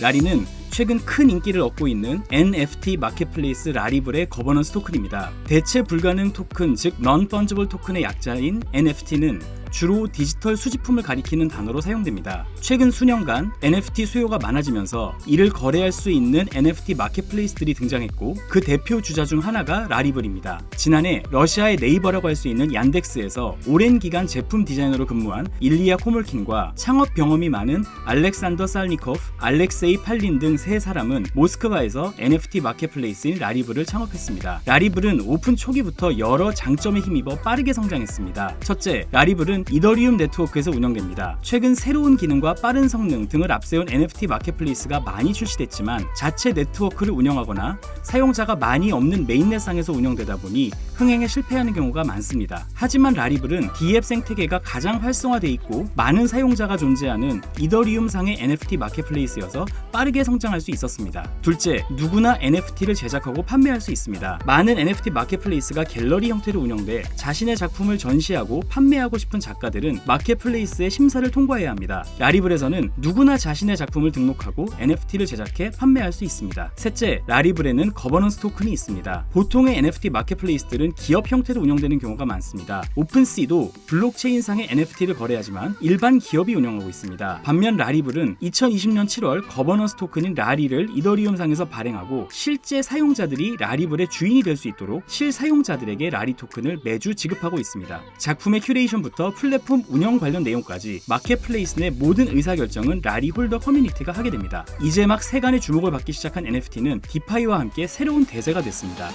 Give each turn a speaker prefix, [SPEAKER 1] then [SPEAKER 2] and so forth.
[SPEAKER 1] 라리는 최근 큰 인기를 얻고 있는 NFT 마켓플레이스 라리블의 거버넌스 토큰입니다. 대체 불가능 토큰, 즉 non-fungible 토큰의 약자인 NFT는 주로 디지털 수집품을 가리키는 단어로 사용됩니다. 최근 수년간 NFT 수요가 많아지면서 이를 거래할 수 있는 NFT 마켓플레이스들이 등장했고 그 대표 주자 중 하나가 라리블입니다. 지난해 러시아의 네이버라고 할 수 있는 얀덱스에서 오랜 기간 제품 디자이너로 근무한 일리아 코몰킨과 창업 경험이 많은 알렉산더 살니코프, 알렉세이 팔린 등 세 사람은 모스크바에서 NFT 마켓플레이스인 라리블을 창업했습니다. 라리블은 오픈 초기부터 여러 장점에 힘입어 빠르게 성장했습니다. 첫째, 라리블은 이더리움 네트워크에서 운영됩니다. 최근 새로운 기능과 빠른 성능 등을 앞세운 NFT 마켓플레이스가 많이 출시됐지만 자체 네트워크를 운영하거나 사용자가 많이 없는 메인넷상에서 운영되다 보니 흥행에 실패하는 경우가 많습니다. 하지만 라리블은 DF 생태계가 가장 활성화돼 있고 많은 사용자가 존재하는 이더리움 상의 NFT 마켓플레이스여서 빠르게 성장할 수 있었습니다. 둘째, 누구나 NFT를 제작하고 판매할 수 있습니다. 많은 NFT 마켓플레이스가 갤러리 형태로 운영돼 자신의 작품을 전시하고 판매하고 싶은 작가들은 마켓플레이스의 심사를 통과해야 합니다. 라리블에서는 누구나 자신의 작품을 등록하고 NFT를 제작해 판매할 수 있습니다. 셋째, 라리블에는 거버넌스 토큰이 있습니다. 보통의 NFT 마켓플레이스들은 기업 형태로 운영되는 경우가 많습니다. 오픈시도 블록체인상의 NFT를 거래하지만 일반 기업이 운영하고 있습니다. 반면 라리블은 2020년 7월 거버넌스 토큰인 라리를 이더리움상에서 발행하고 실제 사용자들이 라리블의 주인이 될 수 있도록 실사용자들에게 라리 토큰을 매주 지급하고 있습니다. 작품의 큐레이션부터 플랫폼 운영 관련 내용까지 마켓플레이스 내 모든 의사결정은 라리 홀더 커뮤니티가 하게 됩니다. 이제 막 세간의 주목을 받기 시작한 NFT는 디파이와 함께 새로운 대세가 됐습니다.